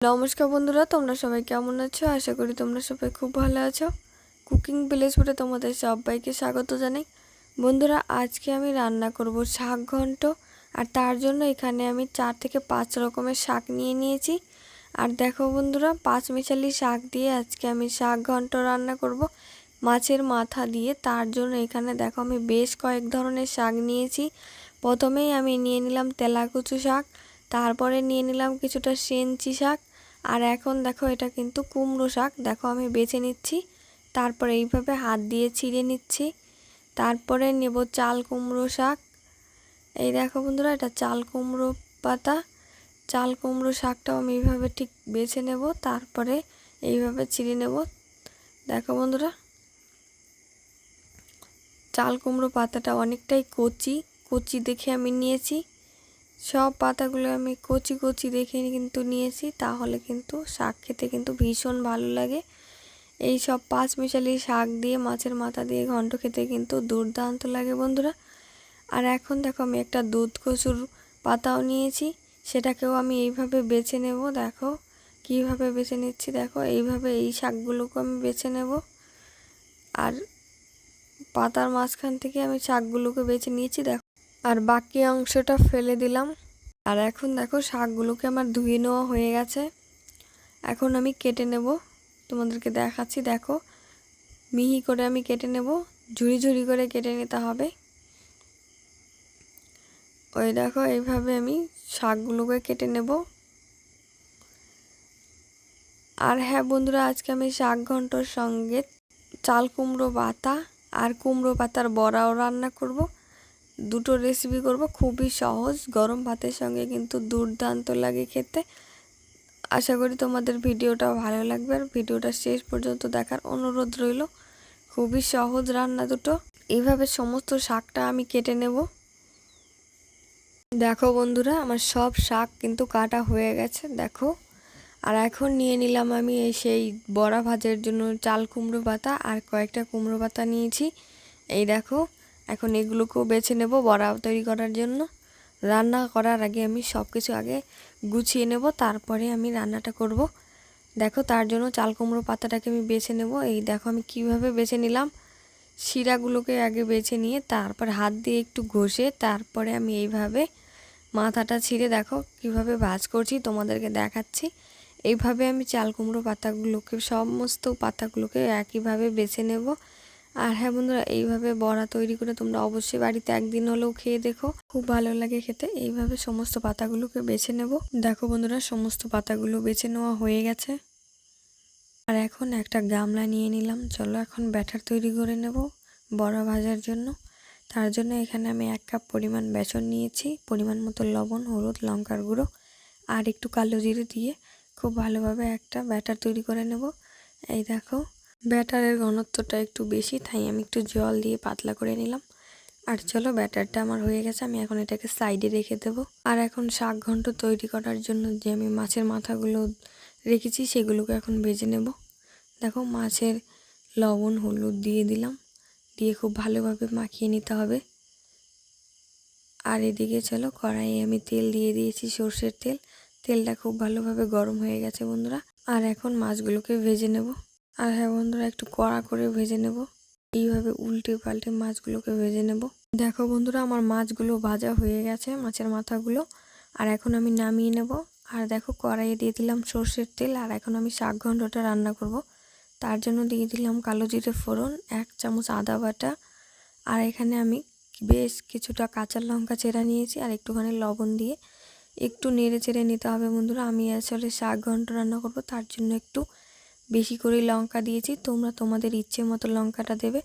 নমস্কার বন্ধুরা, তোমরা সবাই কেমন আছো? আশা করি তোমরা সবাই খুব ভালো আছো। কুকিং ভিলেজ ফুটে তোমাদের সবাইকে স্বাগত জানাই। বন্ধুরা, আজকে আমি রান্না করব শাক ঘন্ট, আর তার জন্য এখানে আমি চার থেকে পাঁচ রকমের শাক নিয়ে নিয়েছি। আর দেখো বন্ধুরা, পাঁচ মিশালি শাক দিয়ে আজকে আমি শাক ঘন্ট রান্না করব মাছের মাথা দিয়ে। তার জন্য এখানে দেখো আমি বেশ কয়েক ধরনের শাক নিয়েছি। প্রথমেই আমি নিয়ে নিলাম তেলাকুচু শাক, তারপরে নিয়ে নিলাম কিছুটা সেঞ্চি শাক আর এখন দেখো এটা কিন্তু কুমড়ো শাক। দেখো আমি বেছে নিচ্ছি, তারপরে এইভাবে হাত দিয়ে ছিঁড়ে নিচ্ছি। তারপরে নেব চাল কুমড়ো শাক। এই দেখো বন্ধুরা, এটা চাল কুমড়ো পাতা। চাল কুমড়ো শাকটাও আমি এইভাবে ঠিক বেছে নেব, তারপরে এইভাবে ছিঁড়ে নেব। দেখো বন্ধুরা, চাল কুমড়ো পাতাটা অনেকটাই কচি কচি দেখে আমি নিয়েছি। সব পাতাগুলো আমি কচি কচি দেখে কিন্তু নিয়েছি, তাহলে কিন্তু শাক খেতে কিন্তু ভীষণ ভালো লাগে। এই সব পাঁচ মিশালি শাক দিয়ে, মাছের মাথা দিয়ে ঘন্ট খেতে কিন্তু দুর্দান্ত লাগে বন্ধুরা। আর এখন দেখো আমি একটা দুধ কচুর পাতাও নিয়েছি, সেটাকেও আমি এইভাবে বেছে নেব, দেখো কীভাবে বেছে নিচ্ছি, দেখো এইভাবে এই শাকগুলোকে আমি বেছে নেব। আর পাতার মাঝখান থেকে আমি শাকগুলোকে বেছে নিয়েছি, দেখো আর বাকি অংশটা ফেলে দিলাম। আর এখন দেখো শাকগুলোকে আমার ধুয়ে নেওয়া হয়ে গেছে। এখন আমি কেটে নেব। তোমাদেরকে দেখাচ্ছি, দেখো। মিহি করে আমি কেটে নেব। ঝুড়ি ঝুড়ি করে কেটে নিতে হবে। ওই দেখো, এইভাবে আমি শাকগুলোকে কেটে নেব। আর হ্যাঁ বন্ধুরা, আজকে আমি শাক ঘন্টর সঙ্গে চাল কুমড়ো পাতা আর কুমড়ো পাতার বড়াও রান্না করব। দুটো রেসিপি করব, খুবই সহজ। গরম ভাতের সঙ্গে কিন্তু দুর্দান্ত লাগে খেতে। আশা করি তোমাদের ভিডিওটা ভালো লাগবে। আর ভিডিওটা শেষ পর্যন্ত দেখার অনুরোধ রইল। খুবই সহজ রান্না দুটো। এইভাবে সমস্ত শাকটা আমি কেটে নেব। দেখো বন্ধুরা, আমার সব শাক কিন্তু কাটা হয়ে গেছে, দেখো। আর এখন নিয়ে নিলাম আমি এই সেই বড়া ভাজের জন্য চাল কুমড়ো পাতা আর কয়েকটা কুমড়ো পাতা নিয়েছি। এই দেখো এখন এগুলোকেও বেছে নেব বড়া তৈরি করার জন্য। রান্না করার আগে আমি সব কিছু আগে গুছিয়ে নেব, তারপরে আমি রান্নাটা করব। দেখো তার জন্য চাল কুমড়ো পাতাটাকে আমি বেছে নেব। এই দেখো আমি কীভাবে বেছে নিলাম। শিরাগুলোকে আগে বেছে নিয়ে তারপর হাত দিয়ে একটু ঘষে তারপরে আমি এইভাবে মাথাটা ছিঁড়ে দেখো কীভাবে ভাজ করছি, তোমাদেরকে দেখাচ্ছি। এইভাবে আমি চাল কুমড়ো পাতাগুলোকে, সমস্ত পাতাগুলোকে একইভাবে বেছে নেব। আর হ্যাঁ বন্ধুরা, এইভাবে বড়া তৈরি করে তোমরা অবশ্যই বাড়িতে একদিন হলেও খেয়ে দেখো। খুব ভালো লাগে খেতে। এইভাবে সমস্ত পাতাগুলোকে বেছে নেব। দেখো বন্ধুরা, সমস্ত পাতাগুলো বেছে নেওয়া হয়ে গেছে। আর এখন একটা গামলা নিয়ে নিলাম। চলো এখন ব্যাটার তৈরি করে নেব বড়া ভাজার জন্য। তার জন্য এখানে আমি এক কাপ পরিমাণ বেসন নিয়েছি। পরিমাণ মতো লবণ, হলুদ, লঙ্কার গুঁড়ো আর একটু কালো জিরে দিয়ে খুব ভালোভাবে একটা ব্যাটার তৈরি করে নেব। এই দেখো ব্যাটারের ঘনত্বটা একটু বেশি, তাই আমি একটু জল দিয়ে পাতলা করে নিলাম। আর চলো ব্যাটারটা আমার হয়ে গেছে, আমি এখন এটাকে সাইডে রেখে দেব। আর এখন শাক ঘন্ট তৈরি করার জন্য যে আমি মাছের মাথাগুলো রেখেছি, সেগুলোকে এখন ভেজে নেব। দেখো মাছের লবণ, হলুদ দিয়ে দিলাম, দিয়ে খুব ভালোভাবে মাখিয়ে নিতে হবে। আর এদিকে চলো কড়াইয়ে আমি তেল দিয়ে দিয়েছি, সর্ষের তেল। তেলটা খুব ভালোভাবে গরম হয়ে গেছে বন্ধুরা। আর এখন মাছগুলোকে ভেজে নেব। আর হ্যাঁ বন্ধুরা, একটু কড়া করে ভেজে নেব। এইভাবে উল্টে পাল্টে মাছগুলোকে ভেজে নেব। দেখো বন্ধুরা, আমার মাছগুলো ভাজা হয়ে গেছে, মাছের মাথাগুলো। আর এখন আমি নামিয়ে নেব। আর দেখো, কড়াইয়ে দিয়ে দিলাম সর্ষের তেল। আর এখন আমি শাক ঘন্টটা রান্না করব। তার জন্য দিয়ে দিলাম কালো জিরে ফোড়ন, এক চামচ আদা বাটা। আর এখানে আমি বেশ কিছুটা কাঁচা লঙ্কা চেরা নিয়েছি। আর একটুখানি লবণ দিয়ে একটু নেড়ে চেড়ে নিতে হবে বন্ধুরা। আমি আসলে শাক ঘন্ট রান্না করব, তার জন্য একটু বেশি করে লঙ্কা দিয়েছি। তোমরা তোমাদের ইচ্ছে মতো লঙ্কাটা দেবে।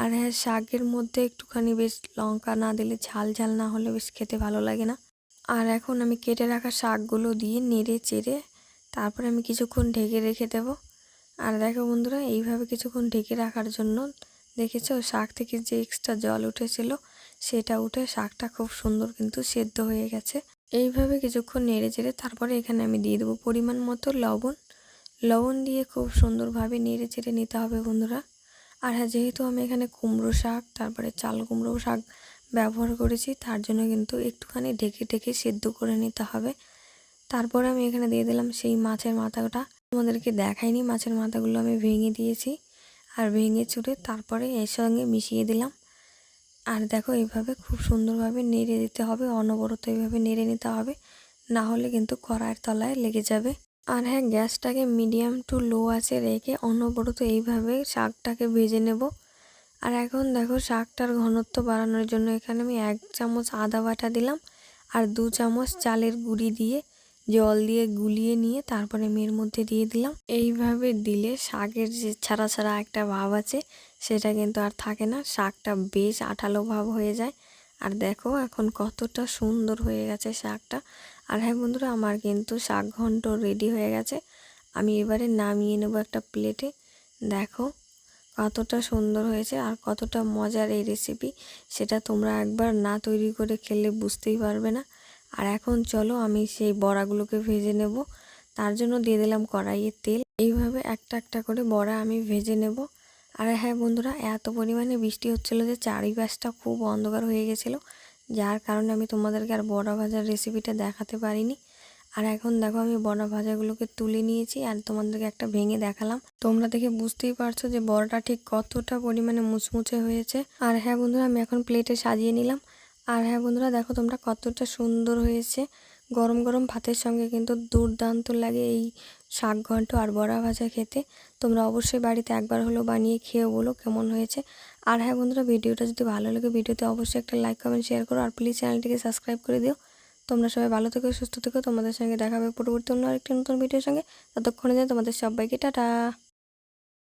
আর হ্যাঁ শাকের মধ্যে একটুখানি বেশ লঙ্কা না দিলে ঝাল ঝাল না হলে বেশ খেতে ভালো লাগে না। আর এখন আমি কেটে রাখা শাকগুলো দিয়ে নেড়ে চেড়ে তারপরে আমি কিছুক্ষণ ঢেকে রেখে দেবো। আর দেখো বন্ধুরা, এইভাবে কিছুক্ষণ ঢেকে রাখার জন্য দেখেছ, শাক থেকে যে এক্সট্রা জল উঠেছিল সেটা উঠে শাকটা খুব সুন্দর কিন্তু সেদ্ধ হয়ে গেছে। এইভাবে কিছুক্ষণ নেড়ে চেড়ে তারপরে এখানে আমি দিয়ে দেবো পরিমাণ মতো লবণ। লবণ দিয়ে খুব সুন্দরভাবে নেড়ে চেড়ে নিতে হবে বন্ধুরা। আর হ্যাঁ যেহেতু আমি এখানে কুমড়ো শাক, তারপরে চাল কুমড়ো শাক ব্যবহার করেছি, তার জন্য কিন্তু একটুখানি ঢেকে ঢেকে সেদ্ধ করে নিতে হবে। তারপরে আমি এখানে দিয়ে দিলাম সেই মাছের মাথাটা। তোমাদেরকে দেখাইনি, মাছের মাথাগুলো আমি ভেঙে দিয়েছি আর ভেঙে চুড়ে তারপরে এর সঙ্গে মিশিয়ে দিলাম। আর দেখো, এইভাবে খুব সুন্দরভাবে নেড়ে দিতে হবে, অনবরত এইভাবে নেড়ে নিতে হবে, না হলে কিন্তু কড়াইয়ের তলায় লেগে যাবে। আর হ্যাঁ গ্যাসটাকে মিডিয়াম টু লো আছে রেখে অনবরত এইভাবে শাকটাকে ভেজে নেব। আর এখন দেখো শাকটার ঘনত্ব বাড়ানোর জন্য এখানে আমি এক চামচ আদা বাটা দিলাম আর দু চামচ চালের গুঁড়ি দিয়ে জল দিয়ে গুলিয়ে নিয়ে তারপরে আমি এর মধ্যে দিয়ে দিলাম। এইভাবে দিলে শাকের যে ছাড়া ছাড়া একটা ভাব আছে, সেটা কিন্তু আর থাকে না। শাকটা বেশ আঠালো ভাব হয়ে যায়। আর দেখো এখন কতটা সুন্দর হয়ে গেছে শাকটা। আর হ্যাঁ বন্ধুরা, আমার কিন্তু শাক ঘন্ট রেডি হয়ে গেছে। আমি এবারে নামিয়ে নেব একটা প্লেটে দেখো কতটা সুন্দর হয়েছে আর কতটা মজার এই রেসিপি সেটা তোমরা একবার না তৈরি করে খেলে বুঝতেই পারবে না। আর এখন চলো আমি সেই বড়াগুলোকে ভেজে নেব। তার জন্য দিয়ে দিলাম কড়াইয়ে তেল। এইভাবে একটা একটা করে বড়া আমি ভেজে নেব। আর হ্যাঁ বন্ধুরা, এত পরিমাণে বৃষ্টি হচ্ছিল যে চারিপাশটা খুব অন্ধকার হয়ে গেছিল। যার কারণে আমি তোমাদেরকে আর বড়া ভাজার রেসিপিটা দেখাতে পারিনি। আর এখন দেখো আমি বড়া ভাজাগুলোকে তুলে নিয়েছি আর তোমাদেরকে একটা ভেঙে দেখালাম। তোমরা দেখে বুঝতেই পারছ যে বড়াটা ঠিক কতটা পরিমাণে মুচমুচে হয়েছে। আর হ্যাঁ বন্ধুরা, আমি এখন প্লেটে সাজিয়ে নিলাম। আর হ্যাঁ বন্ধুরা, দেখো তোমরা কতটা সুন্দর হয়েছে। গরম গরম ভাতের সঙ্গে কিন্তু দুর্দান্ত লাগে এই শাক ঘন্ট আর বড়া ভাজা খেতে। তোমরা অবশ্যই বাড়িতে একবার হলো বানিয়ে খেয়ে বলো কেমন হয়েছে। আর হ্যাঁ বন্ধুরা, ভিডিওটা যদি ভালো লাগে ভিডিওতে অবশ্যই একটা লাইক কমেন্ট শেয়ার করো। আর প্লিজ চ্যানেলটিকে সাবস্ক্রাইব করে দিও। তোমরা সবাই ভালো থেকো, সুস্থ থেকো। তোমাদের সঙ্গে দেখাবে পরবর্তী অন্য আরেকটি নতুন ভিডিওর সঙ্গে। ততক্ষণে যায় তোমাদের সবাইকে টাটা।